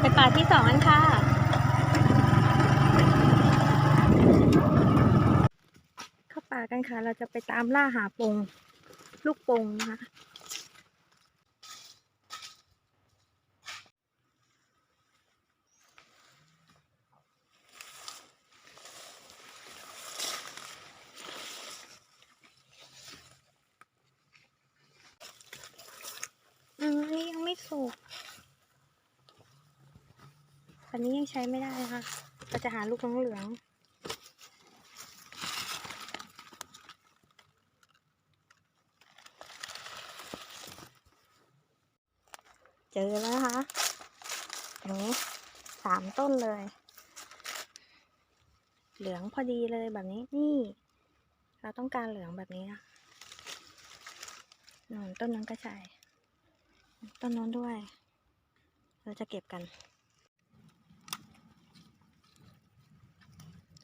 ไปป่าที่สองกันค่ะ เข้าป่ากันค่ะ เราจะไปตามล่าหาปง ลูกปงนะคะ อืมอันนี้ยังไม่สุก อั นี้ยังใช้ไม่ได้ค่ะ เราจะหาลูกน้องเหลืองเจอแล้วนะคะอันนี้สามต้นเลย เหลืองพอดีเลยแบบนี้ นี่ เราต้องการเหลืองแบบนี้นะนนต้นนั้นก็ใช่ ต้นนั้นด้วย เราจะเก็บกัน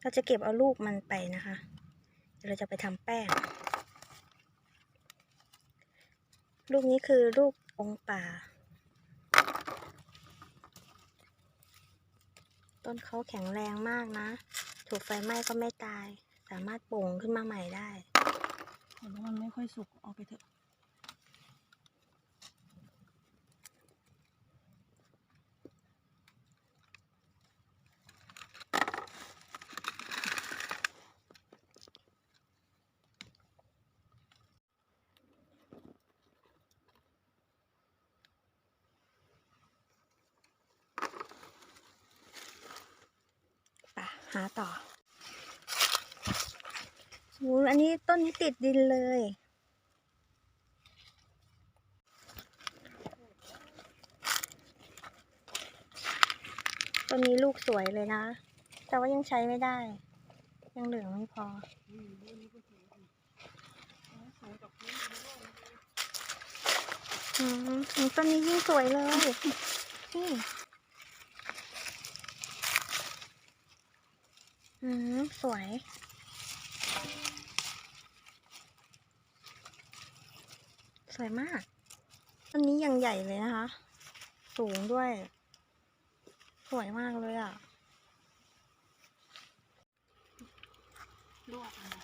เราจะเก็บเอาลูกมันไปนะคะ เดี๋ยวเราจะไปทำแป้ง ลูกนี้คือลูกองป่า ต้นเขาแข็งแรงมากนะ ถูกไฟไหม้ก็ไม่ตาย สามารถโป่งขึ้นมาใหม่ได้แต่ว่ามันไม่ค่อยสุก เอาไปเถอะาต่อโอ้อันนี้ต้นนี้ติดดินเลย ต้นนี้ลูกสวยเลยนะ แต่ว่ายังใช้ไม่ได้ ยังเหลืองไม่พออืมต้นนี้ยิ่งสวยเลยนี่ อืม สวยสวยมากต้นนี้ยังใหญ่เลยนะคะ สูงด้วย สวยมากเลยอะลวกมันนะ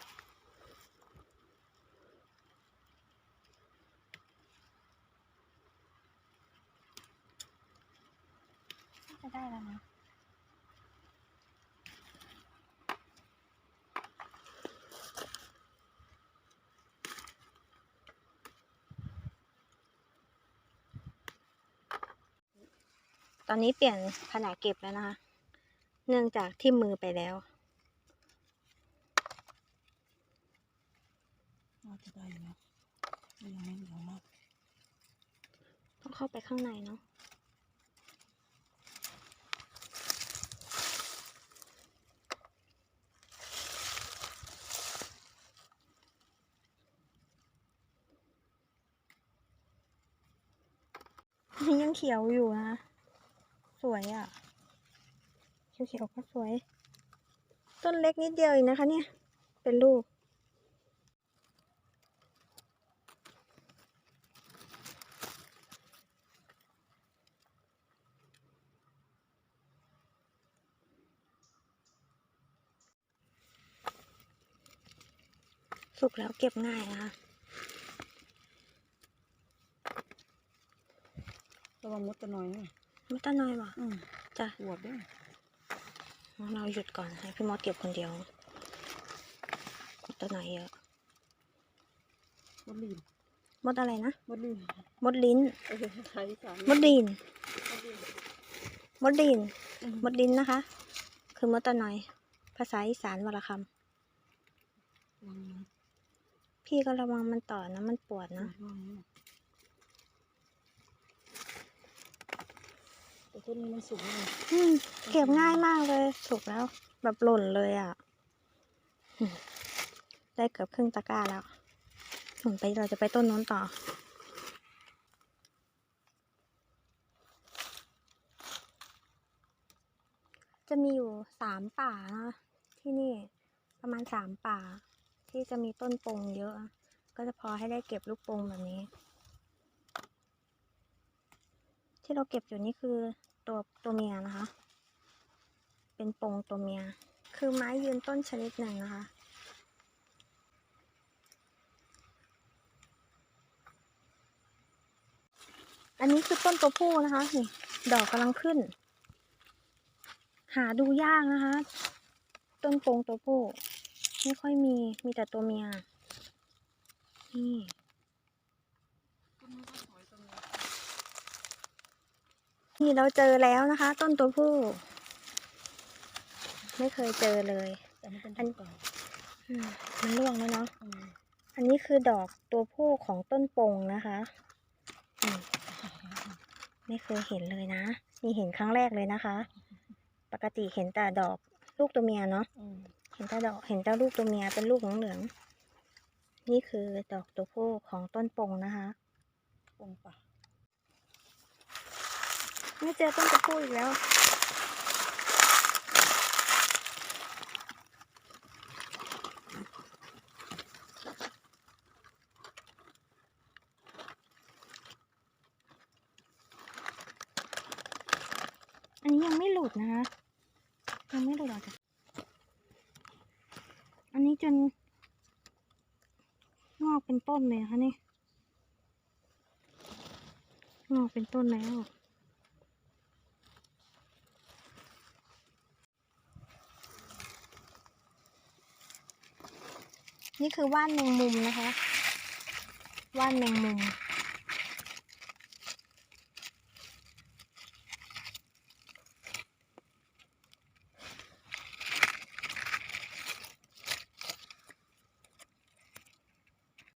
จะได้แล้วนะ อนนี้เปลี่ยนแผนกเก็บแล้วนะคะ เนื่องจากที่มือไปแล้วน่าจะได้อยู่นะแต่ยังไม่เหลืองมาก ต้องเข้าไปข้างในเนาะนี่ยังเขียวอยู่นะส วยอะ่ะเขียวๆก็สวย ต้นเล็กนิดเดียวเองนะคะ เนี่ย เป็นลูก สุกแล้วเก็บง่ายนะคะระวังมดตัวน้อยนะ ไม่ต้นน้อยว่ะอืมจ้ะปวดด้วยงั้นเราหยุดก่อนให้พี่มดเก็บคนเดียวต้นน้อยเยอะมดลีนมดอะไรนะมดลีนมดลิ้นเออไทยสามมดลีนมดลีนมดลีนอืมมดลิ้นนะคะ คือมดต้นน้อยภาษาอีสานวรรคระวังนะำพี่ก็ระวังมันต่อนะ มันปวดนะ ระวังนะ แต่ต้นนี้มันสุกแล้วไงอืมเก็บง่ายมากเลยสุกแล้ว แบบหล่นเลยอะ ได้เกือบครึ่งตะกร้าแล้วหนุนไปเราจะไปต้นนู้นต่อ จะมีอยู่สามป่านะที่นี่ประมาณสามป่า ที่จะมีต้นปงเยอะ ก็จะพอให้ได้เก็บลูกปงแบบนี้ ที่เราเก็บอยู่นี่คือ ตัวตัวเมียนะคะ เป็นปงตัวเมีย คือไม้ยืนต้นชนิดหนึ่งนะคะ อันนี้คือต้นตัวผู้นะคะนี่ดอกกำลังขึ้น หาดูยากนะคะ ต้นปงตัวผู้ ไม่ค่อยมีมีแต่ตัวเมียนี่นี้ก็สวยตรงนี้ นี่เราเจอแล้วนะคะ ต้นตัวผู้ ไม่เคยเจอเลยแต่มันเป็นอันก่อนอืมมันร่วงแล้วเนาะอืมอันนี้คือดอกตัวผู้ของต้นปงนะคะอืมไม่เคยเห็นเลยนะนี่เห็นครั้งแรกเลยนะคะ ปกติเห็นแต่ดอกลูกตัวเมียเนาะอืมเห็นแต่ดอกเห็นแต่ลูกตัวเมียเป็นลูกเหลืองๆนี่คือดอกตัวผู้ของต้นปงนะคะ ปงป่า ไม่เจอต้นตัวผู้อีกแล้ว อันนี้ยังไม่หลุดนะคะยังไม่หลุดออกจากอันนี้จนงอกเป็นต้นเลยนะคะนี่งอกเป็นต้นแล้ว นี่คือว่านแมงมุมนะคะ ว่านแมงมุม